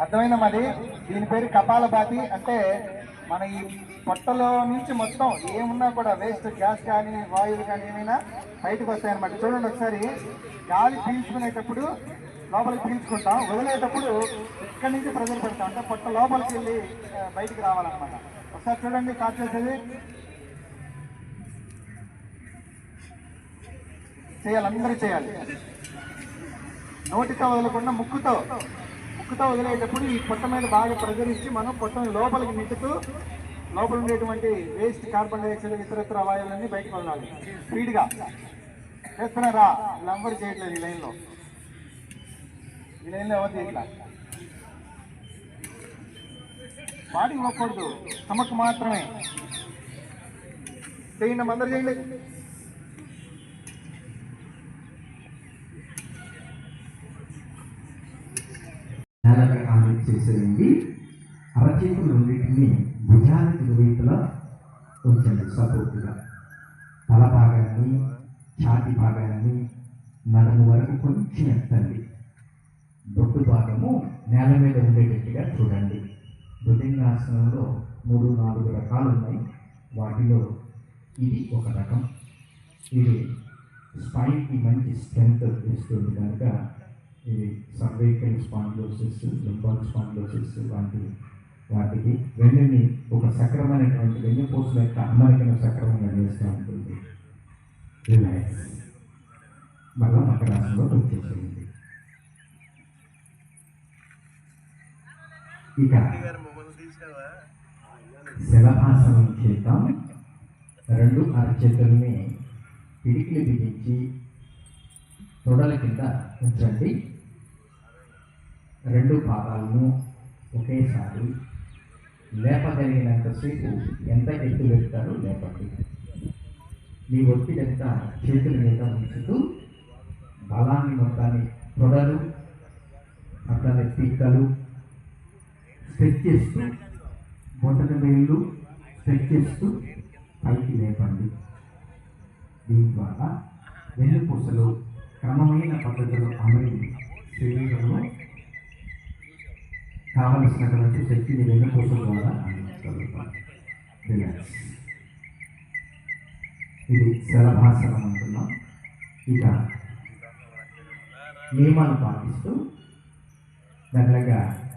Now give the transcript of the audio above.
అర్థమైందా మరి? దీని పేరు కపాలభాతి. అంటే మన ఈ పొట్టలో నుంచి మొత్తం ఏమున్నా కూడా వేస్ట్ గ్యాస్ కానీ వాయువులు కానీ ఏమైనా బయటకు వస్తాయన్నమాట. చూడండి ఒకసారి. గాలి పీల్చుకునేటప్పుడు లోపలికి పీల్చుకుంటాం. వదిలేటప్పుడు ఇక్కడి నుంచి ప్రెజర్ పెడతాం. అంటే పొట్ట లోపలికి వెళ్ళి బయటికి రావాలన్నమాట. ఒకసారి చూడండి స్టార్ట్ చేసేది చేయాలి. అందరూ చేయాలి. నోటితో వదలకుండా ముక్కుతో. ముక్కుతో వదిలేటప్పుడు ఈ పొట్ట మీద బాగా ప్రెజర్ ఇచ్చి మనం పొట్టని లోపలికి నెట్టుతూ లోపల ఉండేటువంటి వేస్ట్ కార్బన్ డైఆక్సైడ్ ఇతరత్ర వాయువులన్నీ బయటకు వదలాలి స్పీడ్గా. చేస్తున్నారా? వీళ్ళందరూ చేయట్లేదు ఈ లైన్లో. ఈ లైన్లో ఎవరు చేయట్లా? బాడీ ఇవ్వకూడదు స్టమక్ మాత్రమే. చేయండి అందరు చేయలేదు చేయండి. నేలకి ఆమె చేసేయండి. అరచేతులు రెండింటిని భుజానికి ఇరువైపులా ఉంచండి సపోర్టుగా తల భాగాన్ని ఛాతి భాగాన్ని నడుము వరకు కొంచెం ఎత్తండి. బొట్టు భాగము నేల మీద ఉండేటట్టుగా చూడండి. భుజంగాసనంలో మూడు నాలుగు రకాలు ఉన్నాయి. వాటిలో ఇది ఒక రకం. ఇది స్పైన్కి మంచి స్ట్రెంగ్త్ ఇస్తుంది కనుక ఇది సర్వైకల్ స్పాండ్లోసిస్ లింబాల్ స్పాండ్లోసిస్ లాంటి వాటికి వెన్నుని ఒక సక్రమైనటువంటి వెన్నుపూసల యొక్క అమరికను సక్రమంగా చేస్తూ ఉంటుంది. రిలాక్స్ మళ్ళా మకరాసంలో వచ్చేసేయండి ఇక శలభాసనం చేద్దాం. రెండు అరచేతుల్ని పిడికిలు బిగించి తొడల కింద ఉంచండి రెండు పాదాలను ఒకేసారి లేపగలిగినంతసేపు ఎంత ఎత్తు పెడతారో లేపండి. మీ ఒత్తిడి ఎంత చేతుల మీద ఉంచుతూ బలాన్ని మొత్తాన్ని తొడలు అట్లనే పిక్కలు స్ట్రెచ్ చేస్తూ బొట్టన వేళ్ళు స్ట్రెచ్ చేస్తూ పైకి లేపండి. దీని ద్వారా వెన్నుపూసలు క్రమమైన పద్ధతిలో అమరి శరీరంలో కావలసినటువంటి శక్తిని వెన్నుపూసల ద్వారా అందించగలుగుతాం. రిలాక్స్ ఇది శలభాసనం అంటున్నాం. ఇక నియమాలు పాటిస్తూ దగ్గరగా